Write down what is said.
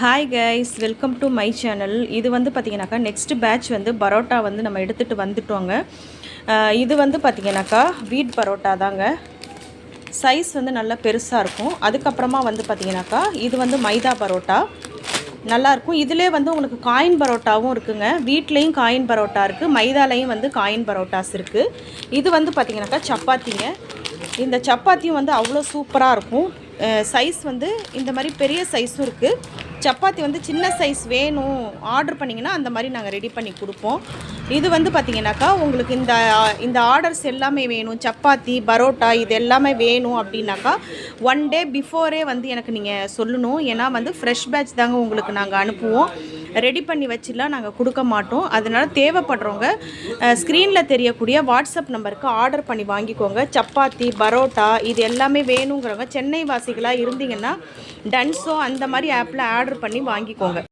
Hi guys welcome to my channel இது வந்து பார்த்திங்கனாக்கா நெக்ஸ்ட் பேட்ச் வந்து பரோட்டா வந்து நம்ம எடுத்துகிட்டு வந்துட்டோங்க. இது வந்து பார்த்திங்கனாக்கா வீட் பரோட்டா தாங்க. சைஸ் வந்து நல்லா பெருசாக இருக்கும். அதுக்கப்புறமா வந்து பார்த்திங்கனாக்கா இது வந்து மைதா பரோட்டா. நல்லாயிருக்கும் இதிலே வந்து உங்களுக்கு காயின் பரோட்டாவும் இருக்குங்க. வீட்லேயும் காயின் பரோட்டா இருக்குது மைதாலையும் வந்து காயின் பரோட்டாஸ் இருக்குது இது வந்து பார்த்திங்கனாக்கா சப்பாத்திங்க. இந்த சப்பாத்தியும் வந்து அவ்வளோ சூப்பராக இருக்கும். சைஸ் வந்து இந்த மாதிரி பெரிய சைஸும் இருக்குது சப்பாத்தி வந்து சின்ன சைஸ் வேணும். ஆர்டர் பண்ணிங்கன்னா அந்த மாதிரி நாங்கள் ரெடி பண்ணி கொடுப்போம். இது வந்து பார்த்தீங்கன்னாக்கா உங்களுக்கு இந்த இந்த ஆர்டர்ஸ் எல்லாமே வேணும். சப்பாத்தி பரோட்டா இது எல்லாமே வேணும் அப்படின்னாக்கா ஒன் டே பிஃபோரே வந்து எனக்கு நீங்கள் சொல்லணும். ஏன்னா வந்து ஃப்ரெஷ் பேட்ச் தாங்க உங்களுக்கு நாங்கள் அனுப்புவோம். ரெடி பண்ணி வச்சுலாம் நாங்கள் கொடுக்க மாட்டோம். அதனால் தேவைப்படுறவங்க ஸ்க்ரீனில் தெரியக்கூடிய வாட்ஸ்அப் நம்பருக்கு ஆர்டர் பண்ணி வாங்கிக்கோங்க. சப்பாத்தி பரோட்டா இது எல்லாமே வேணுங்கிறவங்க சென்னை வாசிகளாக இருந்தீங்கன்னா டன்ஸோ அந்த மாதிரி ஆப்பில் ஆர்டர் பண்ணி வாங்கிக்கோங்க.